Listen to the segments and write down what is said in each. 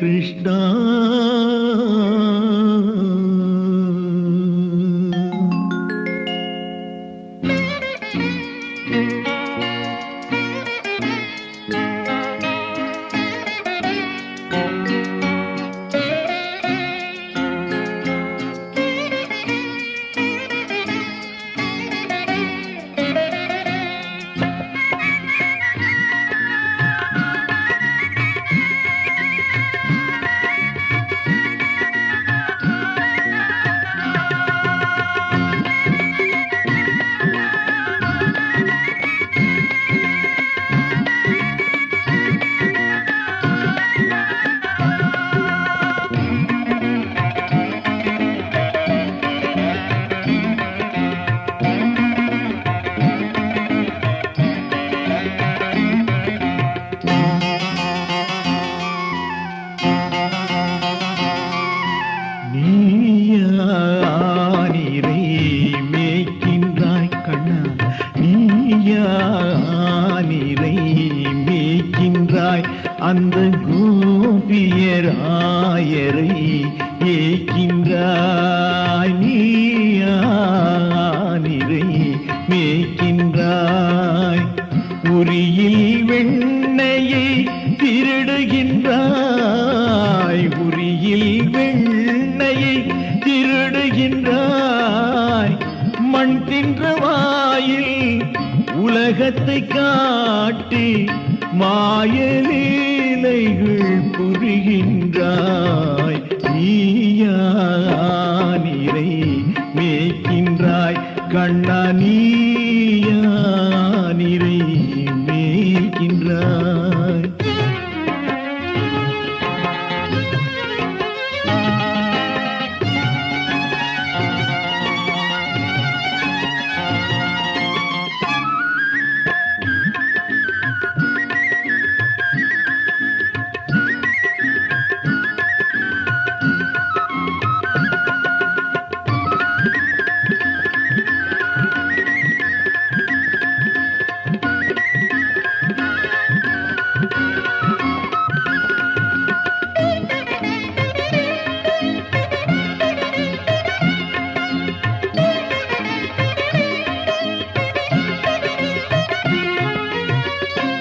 कृष्णा அந்த கோபியராயரை ஏக்கின்றாய். நீயானிரை மேய்க்கின்றாய். உரியில் வெண்ணையை திருடுகின்றாய். உரியில் வெண்ணையை திருடுகின்றாய். மண் தின்ற வாயில் உலகத்தை காட்டி மாயலே புரிகின்றாய் நீயானிரை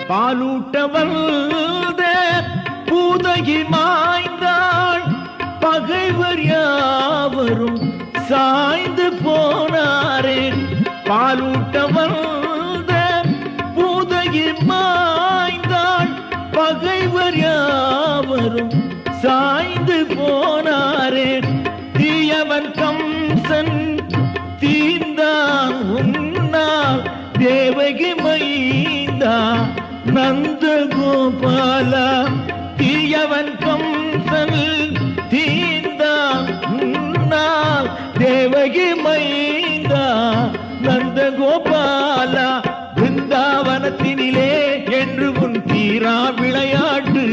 பாலூட்ட வந்த பூதகி மாய்ந்தாள். பகைவர் யாவரும் சாய்ந்து போனாரே. பாலூட்ட வந்த பூதகி மாய்ந்தாள். பகைவர் யாவரும் சாய்ந்து போனாரே. தீயவன் கம்சன் தீந்தான் உன்னால். தேவகி நந்த கோபாலா தீயவன் கம்சல் தீந்தா தேவகி மைந்தா. நந்த கோபாலா பிருந்தாவனத்தினிலே என்று உன் தீரா விளையாட்டு.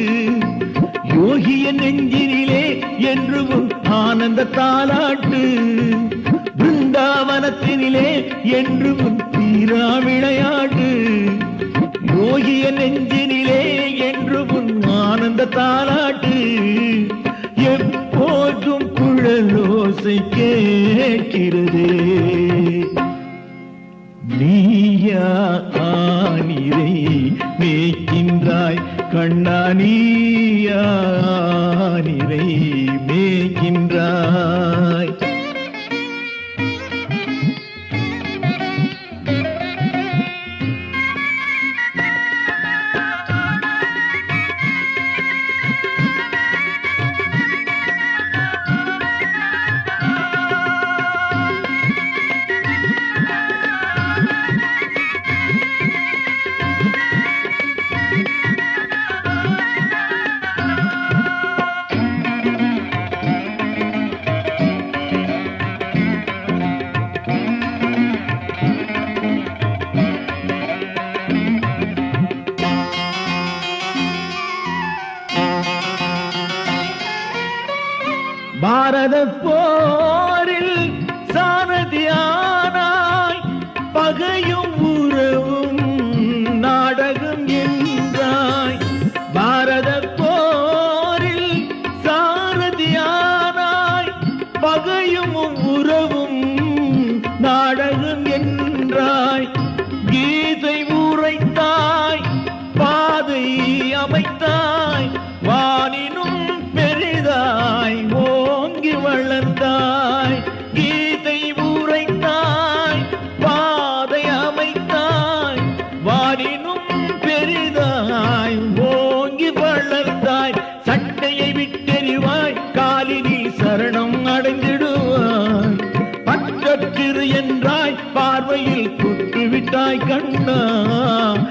யோகிய நெஞ்சினிலே என்று உன் ஆனந்த தாலாட்டு பிருந்தாவனத்தினிலே என்று உன் தீரா விளையாட்டு. யோகிய நெஞ்சினிலே என்று உன் ஆனந்த தாலாட்டு எப்போதும் குழலோசை கேட்கிறதே. நீயா ஆனிரை மேய்க்கின்றாய் கண்ணா பாரத பற்றற்றிரு என்றாய் பார்வையில் குட்டு விட்டாய் கண்ணா.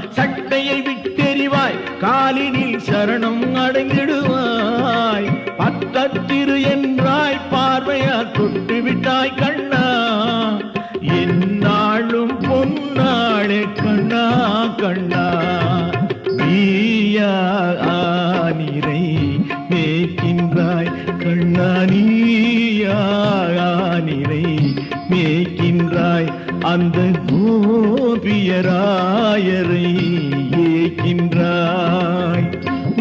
சட்டையை விட்டெறிவாய் காலினில் சரணம் அடைந்திடுவாய். பற்றற்றிரு என்றாய் பார்வையால் தொட்டு விட்டாய் கண்ணா. என்னாலும் பொன்னாளே கண்ணா கண்ணா. நீயா ஆனிரை மேய்க்கின்றாய் கண்ணா. நீயா மேய்க்கின்றாய் அந்த கோபியராயரை ஏக்கின்றாய்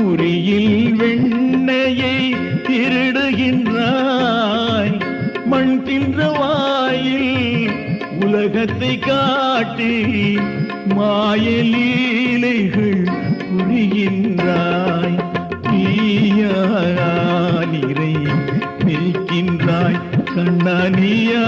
உரியில் வெண்ணையை திருடுகின்றாய். மண் தின்ற வாயில் உலகத்தை காட்டி மாயலீலைகள் புரிகின்றாய் நீயா நீரை மேய்க்கின்றாய். கண்ணா நீயா